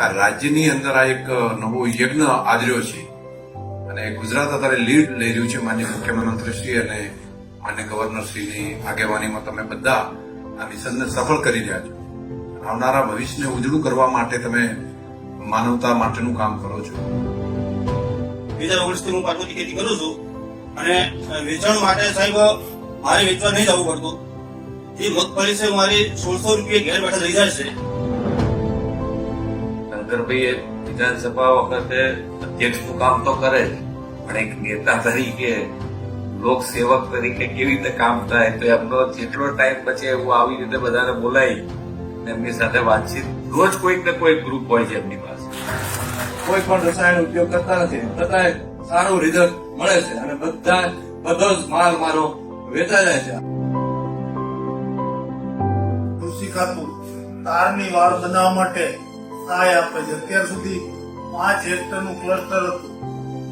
આખા રાજ્યની અંદર આ એક નવો યજ્ઞ આદર્યો છે. અને ગુજરાત અત્યારે લીડ લઈ રહ્યું છે માન્ય મુખ્યમંત્રીશ્રી અને માન્ય ગવર્નરશ્રીની આગેવાનીમાં તમે બધા આ મિશનને સફળ કરી રહ્યા છો. આવનારા ભવિષ્યને ઉજળું કરવા માટે તમે માનવતા માટેનું કામ કરો છો. બે હજાર ઓગણીસથી હું પાટોની ખેતી કરું છું અને વેચાણ માટે સાહેબ મારે વેચવા નહીં જવું પડતું. એ મગફળી છે મારી સોળસો રૂપિયા ઘેર બેઠા લઈ જાય છે. શંકરભાઈ વિધાનસભા વખતે અધ્યક્ષનું કામ તો કરે જ પણ એક નેતા તરીકે લોકસેવક તરીકે કેવી રીતે કામ થાય તો એમનો જેટલો ટાઈમ બચે એવું આવી રીતે બધાને બોલાવી એમની સાથે વાતચીત રોજ કોઈક ને કોઈક ગ્રુપ હોય છે એમની પાસે. કોઈ પણ રસાયણ ઉપયોગ કરતા નથી છતાંય સારું રિઝલ્ટ મળે છે અને બધા બધો જ માલ મારો વેચાઈ જાય છે. કૃષિ ખાતું તારની વાળ બનાવવા માટે સહાય આપે છે. અત્યાર સુધી પાંચ હેક્ટરનું ક્લસ્ટર હતું.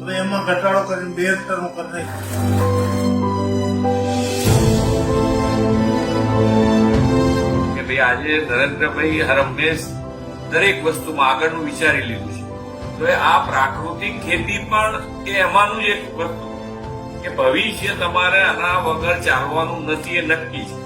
હવે એમાં ઘટાડો કરીને બે હેક્ટરનું કરી નાખ્યું. કે ભાઈ, આજે નરેન્દ્રભાઈ હરમેશ દરેક વસ્તુમાં આગળનું વિચારી લીધું છે. તો આ પ્રાકૃતિક ખેતી પણ એ એમાંનું જ એક વસ્તુ કે ભવિષ્ય તમારે આના વગર ચાલવાનું નથી એ નક્કી છે.